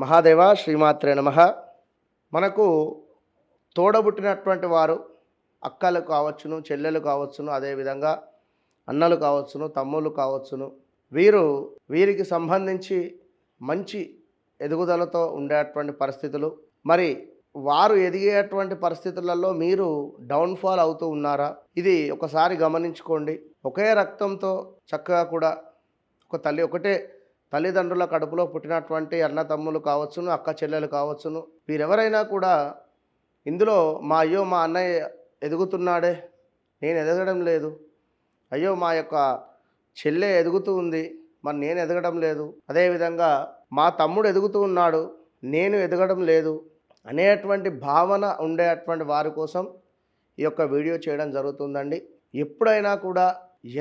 మహాదేవ శ్రీమాత్రే నమ. మనకు తోడబుట్టినటువంటి వారు అక్కలు కావచ్చును చెల్లెలు కావచ్చును అదేవిధంగా అన్నలు కావచ్చును తమ్ముళ్ళు కావచ్చును. వీరు వీరికి సంబంధించి మంచి ఎదుగుదలతో ఉండేటువంటి పరిస్థితులు. మరి వారు ఎదిగేటువంటి పరిస్థితులలో మీరు డౌన్ఫాల్ అవుతూ ఉన్నారా? ఇది ఒకసారి గమనించుకోండి. ఒకే రక్తంతో చక్కగా కూడా ఒక తల్లి ఒకటే తల్లిదండ్రుల కడుపులో పుట్టినటువంటి అన్న తమ్ములు కావచ్చును అక్క చెల్లెలు కావచ్చును. వీరెవరైనా కూడా ఇందులో మా అయ్యో మా అన్నయ్య ఎదుగుతున్నాడే నేను ఎదగడం లేదు. అయ్యో మా యొక్క చెల్లె ఎదుగుతూ ఉంది మరి నేను ఎదగడం లేదు. అదేవిధంగా మా తమ్ముడు ఎదుగుతూ ఉన్నాడు నేను ఎదగడం లేదు అనేటువంటి భావన ఉండేటువంటి వారి కోసం ఈ యొక్క వీడియో చేయడం జరుగుతుందండి. ఎప్పుడైనా కూడా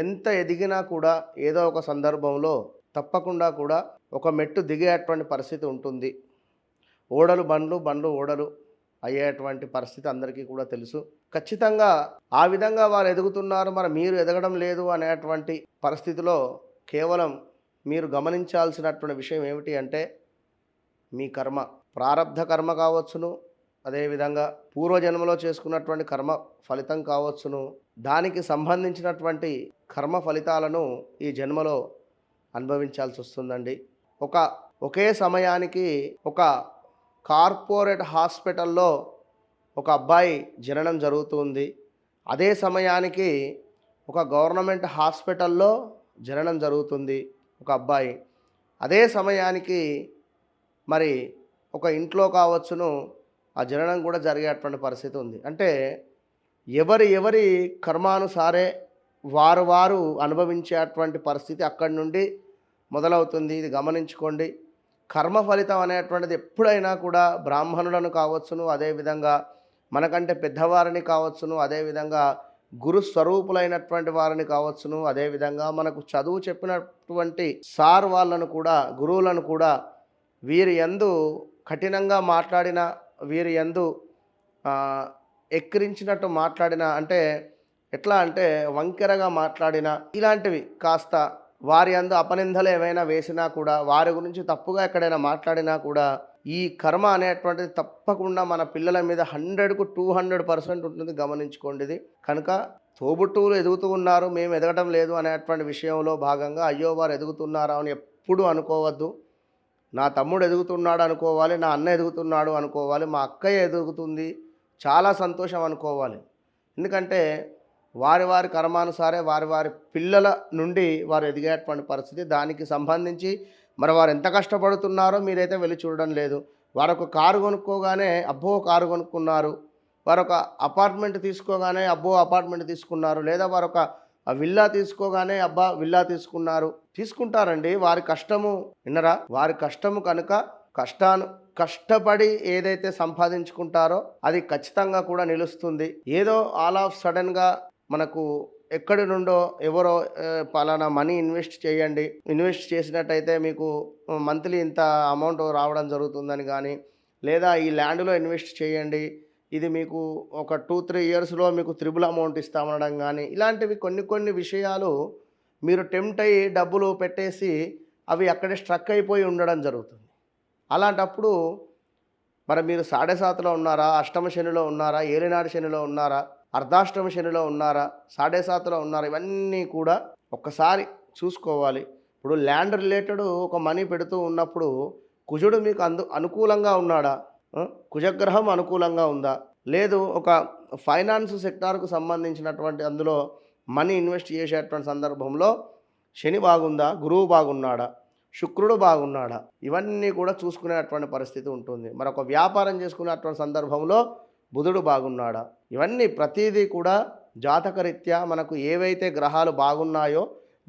ఎంత ఎదిగినా కూడా ఏదో ఒక సందర్భంలో తప్పకుండా కూడా ఒక మెట్టు దిగేటువంటి పరిస్థితి ఉంటుంది. ఓడలు బండ్లు బండ్లు ఓడలు అయ్యేటువంటి పరిస్థితి అందరికీ కూడా తెలుసు. ఖచ్చితంగా ఆ విధంగా వారు ఎదుగుతున్నారు. మరి మీరు ఎదగడం లేదు అనేటువంటి పరిస్థితిలో కేవలం మీరు గమనించాల్సినటువంటి విషయం ఏమిటి అంటే మీ కర్మ. ప్రారంధ కర్మ కావచ్చును. అదేవిధంగా పూర్వజన్మలో చేసుకున్నటువంటి కర్మ ఫలితం కావచ్చును. దానికి సంబంధించినటువంటి కర్మ ఫలితాలను ఈ జన్మలో అనుభవించాల్సి వస్తుందండి ఒక ఒకే సమయానికి ఒక కార్పొరేట్ హాస్పిటల్లో ఒక అబ్బాయి జననం జరుగుతుంది. అదే సమయానికి ఒక గవర్నమెంట్ హాస్పిటల్లో జననం జరుగుతుంది ఒక అబ్బాయి. అదే సమయానికి మరి ఒక ఇంట్లో కావచ్చును ఆ జననం కూడా జరిగేటువంటి పరిస్థితి ఉంది. అంటే ఎవరి ఎవరి కర్మానుసారే వారు వారు అనుభవించేటువంటి పరిస్థితి అక్కడి నుండి మొదలవుతుంది. ఇది గమనించుకోండి. కర్మ ఫలితం అనేటువంటిది ఎప్పుడైనా కూడా బ్రాహ్మణులను కావచ్చును అదేవిధంగా మనకంటే పెద్దవారిని కావచ్చును అదేవిధంగా గురు స్వరూపులైనటువంటి వారిని కావచ్చును అదేవిధంగా మనకు చదువు చెప్పినటువంటి సార్ వాళ్ళను కూడా గురువులను కూడా వీరి యందు కఠినంగా మాట్లాడిన వీరి యందు ఎక్కిరించినట్టు మాట్లాడిన అంటే ఎట్లా అంటే వంకెరగా మాట్లాడినా ఇలాంటివి కాస్త వారి అందు అపనిందలు ఏమైనా వేసినా కూడా వారి గురించి తప్పుగా ఎక్కడైనా మాట్లాడినా కూడా ఈ కర్మ అనేటువంటిది తప్పకుండా మన పిల్లల మీద హండ్రెడ్కు టూ హండ్రెడ్ పర్సెంట్ ఉంటుంది గమనించుకోండి ఇది. కనుక తోబుట్టువులు ఎదుగుతూ ఉన్నారు మేము ఎదగటం లేదు అనేటువంటి విషయంలో భాగంగా అయ్యో వారు ఎదుగుతున్నారా అని ఎప్పుడు అనుకోవద్దు. నా తమ్ముడు ఎదుగుతున్నాడు అనుకోవాలి నా అన్న ఎదుగుతున్నాడు అనుకోవాలి మా అక్కయ్య ఎదుగుతుంది చాలా సంతోషం అనుకోవాలి. ఎందుకంటే వారి వారి కర్మానుసారే వారి వారి పిల్లల నుండి వారు ఎదిగేటువంటి పరిస్థితి. దానికి సంబంధించి మరి వారు ఎంత కష్టపడుతున్నారో మీరైతే వెళ్ళి చూడడం లేదు. వారు ఒక కారు కొనుక్కోగానే అబ్బో కారు కొనుక్కున్నారు. వారు ఒక అపార్ట్మెంట్ తీసుకోగానే అబ్బో అపార్ట్మెంట్ తీసుకున్నారు. లేదా వారు ఒక విల్లా తీసుకోగానే అబ్బా విల్లా తీసుకున్నారు. తీసుకుంటారండి. వారి కష్టము విన్నరా? వారి కష్టము కనుక కష్టాను కష్టపడి ఏదైతే సంపాదించుకుంటారో అది ఖచ్చితంగా కూడా నిలుస్తుంది. ఏదో ఆల్ ఆఫ్ సడన్గా మనకు ఎక్కడి నుండో ఎవరో పలానా మనీ ఇన్వెస్ట్ చేయండి. ఇన్వెస్ట్ చేసినట్టయితే మీకు మంత్లీ ఇంత అమౌంట్ రావడం జరుగుతుందని కానీ లేదా ఈ ల్యాండ్లో ఇన్వెస్ట్ చేయండి. ఇది మీకు ఒక టూ త్రీ ఇయర్స్లో మీకు త్రిబుల్ అమౌంట్ ఇస్తామనడం కానీ ఇలాంటివి కొన్ని కొన్ని విషయాలు మీరు టెంప్ట్ అయ్యి డబ్బులు పెట్టేసి అవి అక్కడే స్ట్రక్ అయిపోయి ఉండడం జరుగుతుంది. అలాంటప్పుడు మరి మీరు సాడే సాతిలో ఉన్నారా అష్టమ శనిలో ఉన్నారా ఏలినాడు శనిలో ఉన్నారా అర్ధాష్టమ శనిలో ఉన్నారా సాడే సాతలో ఉన్నారా ఇవన్నీ కూడా ఒక్కసారి చూసుకోవాలి. ఇప్పుడు ల్యాండ్ రిలేటెడ్ ఒక మనీ పెడుతూ ఉన్నప్పుడు కుజుడు మీకు అందు అనుకూలంగా ఉన్నాడా? కుజగ్రహం అనుకూలంగా ఉందా? లేదు ఒక ఫైనాన్స్ సెక్టార్కు సంబంధించినటువంటి అందులో మనీ ఇన్వెస్ట్ చేసేటువంటి సందర్భంలో శని బాగుందా గురువు బాగున్నాడా శుక్రుడు బాగున్నాడా ఇవన్నీ కూడా చూసుకునేటువంటి పరిస్థితి ఉంటుంది. మరొక వ్యాపారం చేసుకునేటువంటి సందర్భంలో బుధుడు బాగున్నాడా? ఇవన్నీ ప్రతిదీ కూడా జాతకరీత్యా మనకు ఏవైతే గ్రహాలు బాగున్నాయో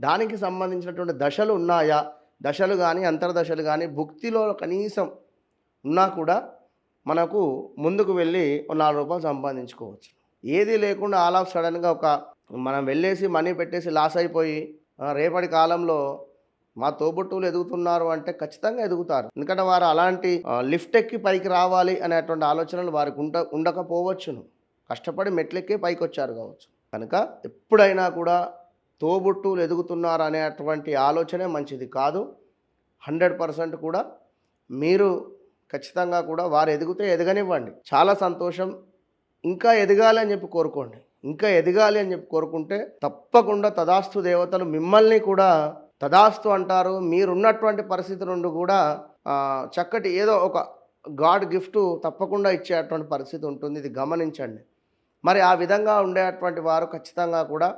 దానికి సంబంధించినటువంటి దశలు ఉన్నాయా? దశలు కానీ అంతర్దశలు కానీ భుక్తిలో కనీసం ఉన్నా కూడా మనకు ముందుకు వెళ్ళి నాలుగు రూపాయలు సంపాదించుకోవచ్చు. ఏది లేకుండా ఆల్ ఆఫ్ సడన్గా ఒక మనం వెళ్ళేసి మనీ పెట్టేసి లాస్ అయిపోయి రేపటి కాలంలో మా తోబుట్టువులు ఎదుగుతున్నారు అంటే ఖచ్చితంగా ఎదుగుతారు. ఎందుకంటే వారు అలాంటి లిఫ్ట్ ఎక్కి పైకి రావాలి అనేటువంటి ఆలోచనలు వారికి ఉండ ఉండకపోవచ్చును. కష్టపడి మెట్లెక్కే పైకి వచ్చారు కావచ్చు. కనుక ఎప్పుడైనా కూడా తోబుట్టులు ఎదుగుతున్నారు అనేటువంటి ఆలోచనే మంచిది కాదు. హండ్రెడ్ పర్సెంట్ కూడా మీరు ఖచ్చితంగా కూడా వారు ఎదిగితే ఎదగనివ్వండి. చాలా సంతోషం. ఇంకా ఎదగాలి అని చెప్పి కోరుకోండి. ఇంకా ఎదగాలి అని చెప్పి కోరుకుంటే తప్పకుండా తదాస్తు దేవతలు మిమ్మల్ని కూడా తదాస్తు అంటారు. మీరున్నటువంటి పరిస్థితి నుండి కూడా చక్కటి ఏదో ఒక గాడ్ గిఫ్ట్ తప్పకుండా ఇచ్చేటువంటి పరిస్థితి ఉంటుంది. ఇది గమనించండి. మరి ఆ విధంగా ఉండేటువంటి వారు ఖచ్చితంగా కూడా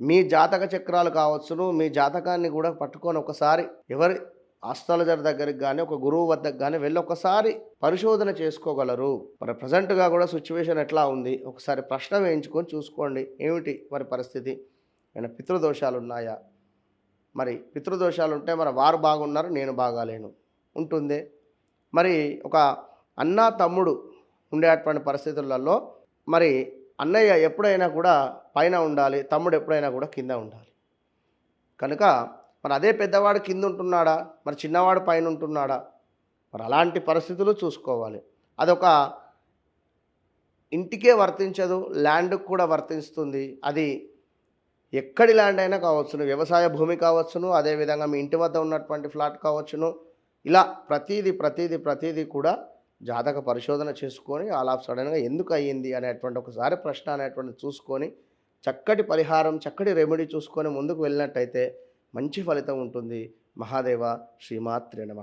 మీ జాతక చక్రాలు కావచ్చును మీ జాతకాన్ని కూడా పట్టుకొని ఒకసారి ఎవరి ఆస్ట్రాలజర్ దగ్గరికి కానీ ఒక గురువు వద్దకు కానీ వెళ్ళి ఒకసారి పరిశోధన చేసుకోగలరు. మరి ప్రజెంట్గా కూడా సిచ్యువేషన్ ఎట్లా ఉంది? ఒకసారి ప్రశ్న వేయించుకొని చూసుకోండి. ఏమిటి మరి పరిస్థితి? ఏమైనా పితృదోషాలు ఉన్నాయా? మరి పితృదోషాలు ఉంటే మరి వారు బాగున్నారు నేను బాగాలేను. ఉంటుంది? మరి ఒక అన్న తమ్ముడు ఉండేటువంటి పరిస్థితులలో మరి అన్నయ్య ఎప్పుడైనా కూడా పైన ఉండాలి తమ్ముడు ఎప్పుడైనా కూడా కింద ఉండాలి. కనుక మరి అదే పెద్దవాడు కింద ఉంటున్నాడా మరి చిన్నవాడు పైన ఉంటున్నాడా మరి అలాంటి పరిస్థితులు చూసుకోవాలి. అదొక ఇంటికే వర్తించదు ల్యాండ్కి కూడా వర్తిస్తుంది. అది ఎక్కడి ల్యాండ్ అయినా కావచ్చును వ్యవసాయ భూమి కావచ్చును అదేవిధంగా మీ ఇంటి వద్ద ఉన్నటువంటి ఫ్లాట్ కావచ్చును. ఇలా ప్రతీది ప్రతీది ప్రతీది కూడా జాతక పరిశోధన చేసుకొని అలా సడన్గా ఎందుకు అయ్యింది అనేటువంటి ఒకసారి ప్రశ్న అనేటువంటి చూసుకొని చక్కటి పరిహారం చక్కటి రెమెడీ చూసుకొని ముందుకు వెళ్ళినట్టయితే మంచి ఫలితం ఉంటుంది. మహాదేవ శ్రీమాత్రి నమ.